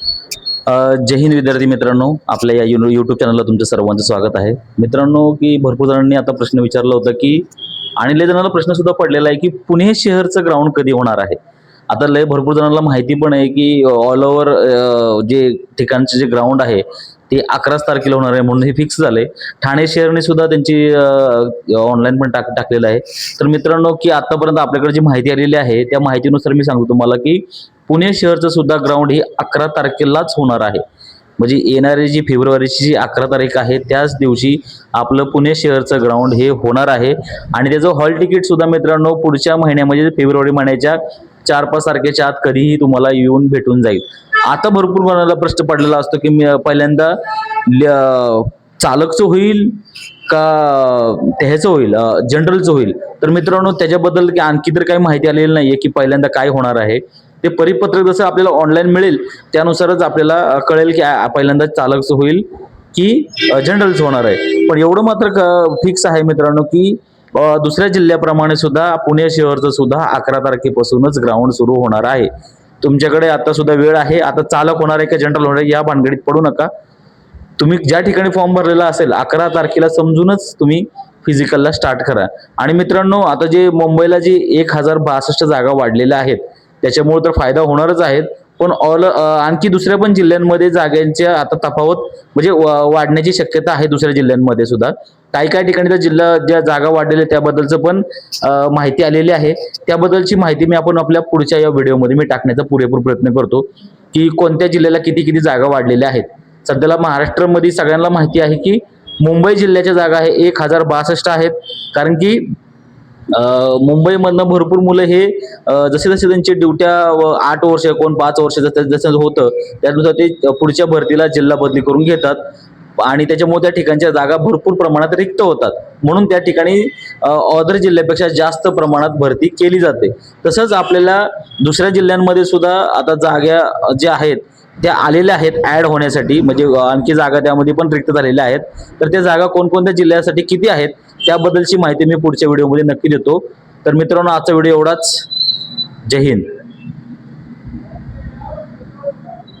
जय हिंद विद्यार्थी मित्रांनो आपल्या या यु यूट्यूब चॅनलला तुमचं सर्वांचं स्वागत आहे. मित्रांनो की भरपूर जणांनी आता प्रश्न विचारला होता की आणि लय जणांना प्रश्न सुद्धा पडलेला आहे की पुणे शहरचं ग्राउंड कधी होणार आहे? आता लय भरपूर जणांना माहिती पण आहे की ऑल ओव्हर जे ठिकाणचे जे ग्राउंड आहे ते अकराच तारखेला होणार आहे म्हणून हे फिक्स झाले ठाणे शहरने सुद्धा त्यांची ऑनलाईन पण टाक टाकलेलं आहे. तर मित्रांनो की आतापर्यंत आपल्याकडे जी माहिती आलेली आहे त्या माहितीनुसार मी सांगतो तुम्हाला की पुणे शहरचं सुद्धा ग्राउंड हे अकरा तारखेलाच होणार आहे. म्हणजे येणारी जी फेब्रुवारीची जी अकरा तारीख आहे त्याच दिवशी आपलं पुणे शहरचं ग्राउंड हे होणार आहे. आणि त्याचं हॉल तिकीट सुद्धा मित्रांनो पुढच्या महिन्यामध्ये म्हणजे फेब्रुवारी महिन्याच्या चार पाच तारखेच्या आत कधीही तुम्हाला येऊन भेटून जाईल. आता भरपूर मनाला प्रश्न पडलेला असतो की मी पहिल्यांदा ल- चालकचं होईल का ते ह्याचं होईल जनरलचं होईल? तर मित्रांनो त्याच्याबद्दल आणखी तर काही माहिती आलेली नाही आहे की पहिल्यांदा काय होणार आहे. ते परिपत्रक जसं आपल्याला ऑनलाईन मिळेल त्यानुसारच आपल्याला कळेल की पहिल्यांदा चालकचं होईल की जनरलच होणार आहे. पण एवढं मात्र फिक्स आहे मित्रांनो की दुसऱ्या जिल्ह्याप्रमाणे सुद्धा पुणे शहरचं सुद्धा अकरा तारखेपासूनच ग्राउंड सुरू होणार आहे. तुमच्याकडे आता सुद्धा वेळ आहे. आता चालक होणार आहे का जनरल होणार आहे या भानगडीत पडू नका. तुम्ही ज्या ठिकाणी फॉर्म भरलेला असेल अकरा तारखेला समजूनच तुम्ही फिजिकलला स्टार्ट करा. आणि मित्रांनो आता जे मुंबईला जे एक हजार बासष्ट जागा वाढलेल्या आहेत त्याच्यामुळे तर फायदा होणारच आहेत. पण ऑल आणखी दुसऱ्या पण जिल्ह्यांमध्ये जागांच्या आता तफावत म्हणजे वाढण्याची शक्यता आहे दुसऱ्या जिल्ह्यांमध्ये सुद्धा. काही काही ठिकाणी त्या जिल्हा ज्या जागा वाढलेल्या त्याबद्दलचं पण माहिती आलेली आहे. त्याबद्दलची माहिती मी आपण आपल्या पुढच्या या व्हिडिओमध्ये मी टाकण्याचा पुरेपूर प्रयत्न करतो की कोणत्या जिल्ह्याला किती किती जागा वाढलेल्या आहेत. सध्याला महाराष्ट्रामध्ये सगळ्यांना माहिती आहे की मुंबई जिल्ह्याच्या जागा आहे एक हजार बासष्ट आहेत. कारण की मुंबईमधनं भरपूर मुलं हे जसे जसे त्यांची ड्युट्या व आठ वर्ष कोण पाच वर्ष जसं जसं होतं त्यानुसार ते पुढच्या भरतीला जिल्हा बदली करून घेतात. आणि त्याच्यामुळे त्या ठिकाणच्या जागा भरपूर प्रमाणात रिक्त होतात. म्हणून त्या ठिकाणी अदर जिल्ह्यापेक्षा जास्त प्रमाणात भरती केली जाते. तसंच आपल्याला दुसऱ्या जिल्ह्यांमध्ये सुद्धा आता जागा ज्या आहेत त्या आलेल्या आहेत ॲड होण्यासाठी. म्हणजे आणखी जागा त्यामध्ये पण रिक्त झालेल्या आहेत. तर त्या जागा कोणकोणत्या जिल्ह्यासाठी किती आहेत त्याबद्दलची माहिती मी पुढच्या व्हिडिओमध्ये नक्की देतो. तर मित्रांनो आजचा व्हिडिओ एवढाच. जय हिंद.